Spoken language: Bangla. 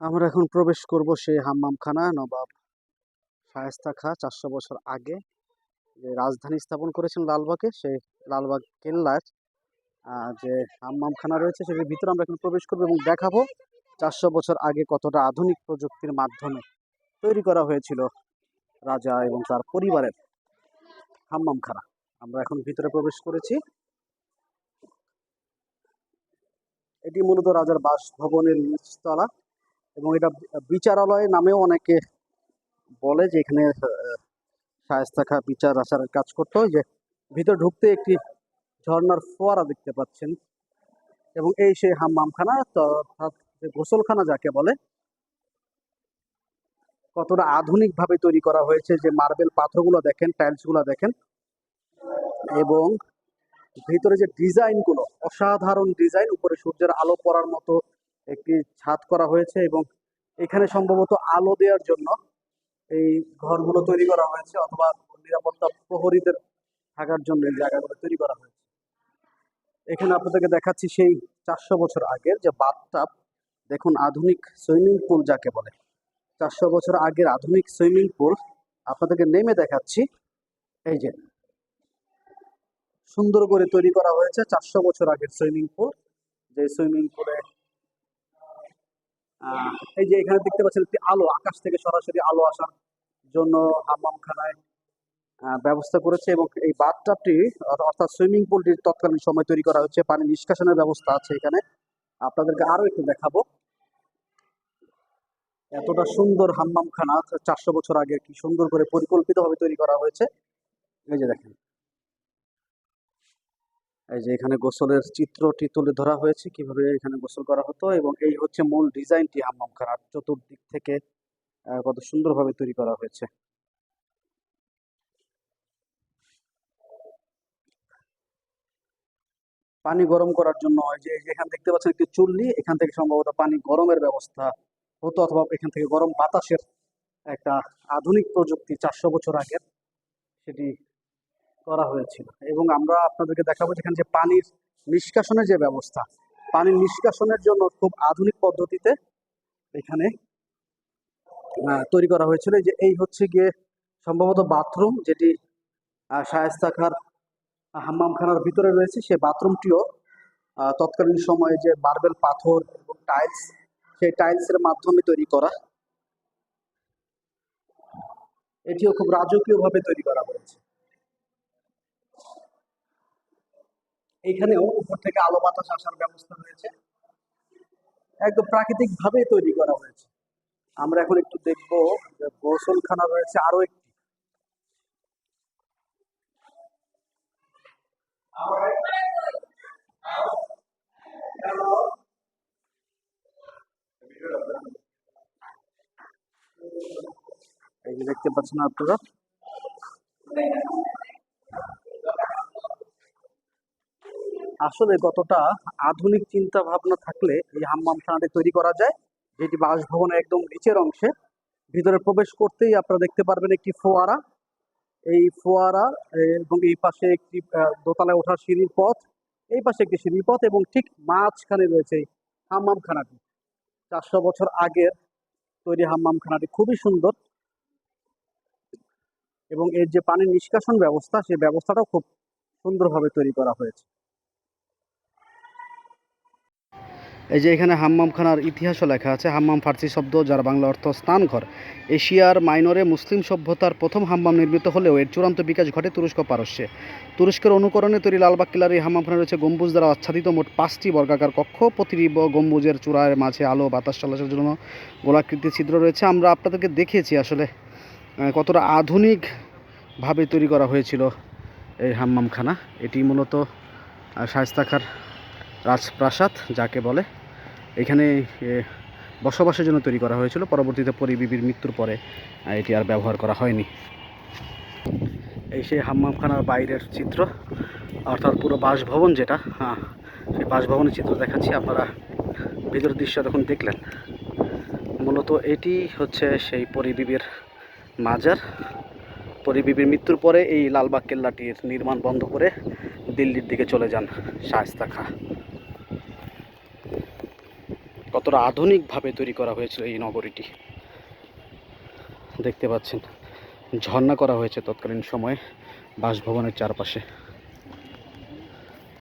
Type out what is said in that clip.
আমরা এখন প্রবেশ করব সেই হাম্মামখানা নবাব শায়েস্তা খা চারশো বছর আগে যে রাজধানী স্থাপন করেছেন লালবাগে, সেই লালবাগ কেল্লার যে হাম্মামখানা রয়েছে সেটির ভিতরে আমরা এখন প্রবেশ করব এবং দেখাবো চারশো বছর আগে কতটা আধুনিক প্রযুক্তির মাধ্যমে তৈরি করা হয়েছিল রাজা এবং তার পরিবারের হাম্মামখানা। আমরা এখন ভিতরে প্রবেশ করেছি। এটি মূলত রাজার বাসভবনের নিচতলা। এবং এটা বিচারালয় নামেও অনেকে বলে যে এখানে শায়স্তা খা বিচার আচারের কাজ করতো যে ভিতরে ঢুকতে একটি ঝর্ণার ফোয়ারা দেখতে পাচ্ছেন। এবং এই সেই হাম্মামখানা অর্থাৎ গোসলখানা যাকে বলে, কতটা আধুনিক ভাবে তৈরি করা হয়েছে যে মার্বেল পাথরগুলো দেখেন টাইলসগুলো দেখেন। এবং ভিতরে যে ডিজাইনগুলো অসাধারণ ডিজাইন, উপরে সূর্যের আলো পড়ার মতো একটি ছাদ করা হয়েছে এবং এখানে সম্ভবত আলো দেওয়ার জন্য এই ঘরগুলো তৈরি করা হয়েছে অথবা নিরাপত্তা প্রহরীদের থাকার জন্য এই জায়গাগুলো তৈরি করা হয়েছে। এখানে আপনাদেরকে দেখাচ্ছি সেই চারশো বছর আগের যে বাথটাব। দেখুন, আধুনিক সুইমিং পুল যাকে বলে। চারশো বছর আগের আধুনিক সুইমিং পুল। আপনাদেরকে নেমে দেখাচ্ছি। এই যে, সুন্দর করে তৈরি করা হয়েছে চারশো বছর আগের সুইমিং পুল। যে সুইমিং পুলে এই যে এখানে দেখতে পাচ্ছেন একটি আলো, আকাশ থেকে সরাসরি আলো আসার জন্য হাম্মামখানায় ব্যবস্থা করেছে এবং এই বাথটাবটি অর্থাৎ সুইমিং পুলটি তৎকালীন সময় তৈরি করা হচ্ছে পানি নিষ্কাশনের ব্যবস্থা আছে এখানে। আপনাদেরকে আরও একটু দেখাবো। এতটা সুন্দর হাম্মামখানা চারশো বছর আগে কি সুন্দর করে পরিকল্পিতভাবে তৈরি করা হয়েছে। এই যে দেখেন। এই যে এখানে গোসলের চিত্রটি তুলে ধরা হয়েছে, কীভাবে এখানে গোসল করা হতো এবং এই হচ্ছে মূল ডিজাইনটি হাম্মামখানার চতুর্দিক থেকে কত সুন্দরভাবে তৈরি করা হয়েছে। পানি গরম করার জন্য যে এখানে দেখতে পাচ্ছেন একটি চুল্লি, এখান থেকে সম্ভবত পানি গরমের ব্যবস্থা হতো অথবা এখান থেকে গরম বাতাসের একটা আধুনিক প্রযুক্তি চারশো বছর আগের, সেটি করা হয়েছিল। এবং আমরা আপনাদেরকে দেখাবো যেখানে যে পানির নিষ্কাশনের যে ব্যবস্থা, পানির নিষ্কাশনের জন্য খুব আধুনিক পদ্ধতিতে এখানে তৈরি করা হয়েছিল। যে, এই হচ্ছে গিয়ে সম্ভবত বাথরুম যেটি শায়েস্তা খার হাম্মামখানার ভিতরে রয়েছে। সেই বাথরুমটিও তৎকালীন সময়ে যে মার্বেল পাথর এবং টাইলস, সেই টাইলসের মাধ্যমে তৈরি করা। এটিও খুব রাজকীয় ভাবে তৈরি করা হয়েছে। এখানেও উপর থেকে আলো বাতাস আসার ব্যবস্থা রয়েছে একদম প্রাকৃতিক ভাবে তৈরি করা হয়েছে। আমরা এখন একটু দেখব গোসলখানা রয়েছে আরও একটি। দেখতে পাচ্ছেন আপনারা? আসলে কতটা আধুনিক চিন্তা ভাবনা থাকলে এই হাম্মামখানাটি তৈরি করা যায়, যেটি বাসভবনের একদম নিচের অংশে। ভিতরে প্রবেশ করতেই আপনারা দেখতে পারবেন একটি ফোয়ারা। এই ফোয়ারা এবং এই পাশে একটি দোতলায় ওঠার সিঁড়ির পথ। এই পাশে একটি সিঁড়ির পথ এবং ঠিক মাঝখানে রয়েছে এই হাম্মামখানাটি চারশো বছর আগের তৈরি হাম্মাম খানাটি খুবই সুন্দর। এবং এর যে পানির নিষ্কাশন ব্যবস্থা সেই ব্যবস্থাটাও খুব সুন্দরভাবে তৈরি করা হয়েছে। এই যে এখানে হাম্মামখানার ইতিহাসও লেখা আছে, হাম্মাম ফার্সি শব্দ যার বাংলা অর্থ স্নানঘর। এশিয়ার মাইনরে মুসলিম সভ্যতার প্রথম হাম্মাম নির্মিত হলেও এর চূড়ান্ত বিকাশ ঘটে তুরস্ক পারস্যে। তুরস্কের অনুকরণে তৈরি লালবাগ কিলার এই হাম্মামখানা রয়েছে গম্বুজ দ্বারা আচ্ছাদিত মোট পাঁচটি বর্গাকার কক্ষ। প্রতিটি গম্বুজের চূড়ার মাঝে আলো, বাতাস চলাচলের জন্য গোলাকৃতির ছিদ্র রয়েছে। আমরা আপনাদেরকে দেখিয়েছি আসলে কতটা আধুনিকভাবে তৈরি করা হয়েছিল এই হাম্মামখানা। এটি মূলত শায়স্তাখার রাজপ্রাসাদ, যাকে বলে। এখানে বসবাসের জন্য তৈরি করা হয়েছিল। পরবর্তীতে পরিবিবির মৃত্যুর পরে এটি আর ব্যবহার করা হয়নি। এই সেই হাম্মামখানার বাইরের চিত্র, অর্থাৎ পুরো বাসভবন যেটা হ্যাঁ সেই বাসভবনের চিত্র দেখাচ্ছি। আপনারা ভিতরের দৃশ্য তখন দেখলেন, মূলত এটি হচ্ছে সেই পরিবিবির মাজার। পরিবিবির মৃত্যুর পরে এই লালবাগ কেল্লাটির নির্মাণ বন্ধ করে দিল্লির দিকে চলে যান শায়স্তা খা। কতটা আধুনিকভাবে তৈরি করা হয়েছিল এই নগরীটি? দেখতে পাচ্ছেন, ঝর্ণা করা হয়েছে তৎকালীন সময়ে বাসভবনের চারপাশে।